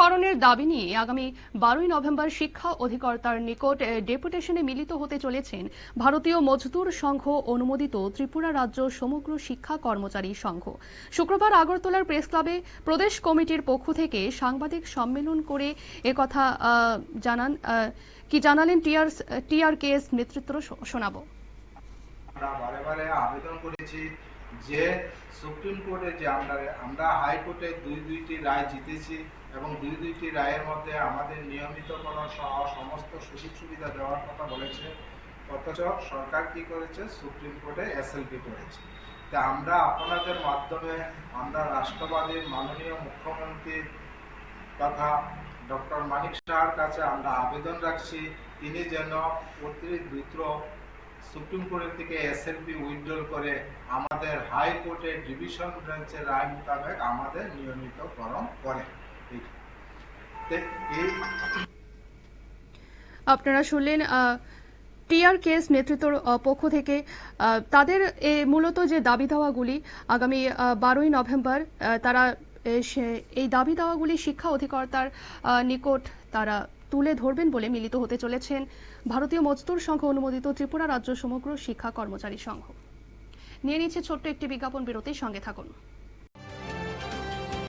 শিক্ষাকরণের দাবি নিয়ে আগামী বারোই নভেম্বর শিক্ষা অধিকর্তার নিকট ডেপুটেশনে মিলিত হতে চলেছেন ভারতীয় মজদুর সংঘ অনুমোদিত ত্রিপুরা রাজ্য সমগ্র শিক্ষা কর্মচারী সংঘ। শুক্রবার আগরতলার প্রেস ক্লাবে প্রদেশ কমিটির পক্ষ থেকে সাংবাদিক সম্মেলন করে একথা জানান কি জানালেন টিআর, টিআরকেএস নেতৃত্ব শোনাবো। আবেদন করেছি যে সুপ্রিম কোর্টে যে আমরা আমরা হাইকোর্টে দুই দুইটি রায় জিতেছি এবং দুই দুইটি রায়ের মধ্যে আমাদের নিয়মিতকরণ সহ সমস্ত সুযোগ সুবিধা দেওয়ার কথা বলেছে। অথচ সরকার কি করেছে? সুপ্রিম কোর্টে এসএলপি করেছে। তা আমরা আপনাদের মাধ্যমে আমরা রাষ্ট্রবাদীর মাননীয় মুখ্যমন্ত্রী তথা ডক্টর মানিক শাহর কাছে আমরা আবেদন রাখছি। তিনি যেন অতি দ্রুত সুপ্রিম কোর্টের থেকে এসএলপি উইথড্রল করে আমাদের হাইকোর্টের ডিভিশন বেঞ্চের রায় মোতাবেক আমাদের নিয়মিতকরণ করে আপনারা শুনলেন টিআরকেএস নেতৃত্বর পক্ষ থেকে তাদের মূলত যে দাবি দাওয়াগুলি আগামী বারোই নভেম্বর তারা এই দাবি দাওয়াগুলি শিক্ষা অধিকর্তার নিকট তারা তুলে ধরবেন বলে মিলিত হতে চলেছেন ভারতীয় মজদুর সংঘ অনুমোদিত ত্রিপুরা রাজ্য সমগ্র শিক্ষা কর্মচারী সংঘ। নিয়ে নিচ্ছে ছোট্ট একটি বিজ্ঞাপন বিরতির সঙ্গে থাকুন।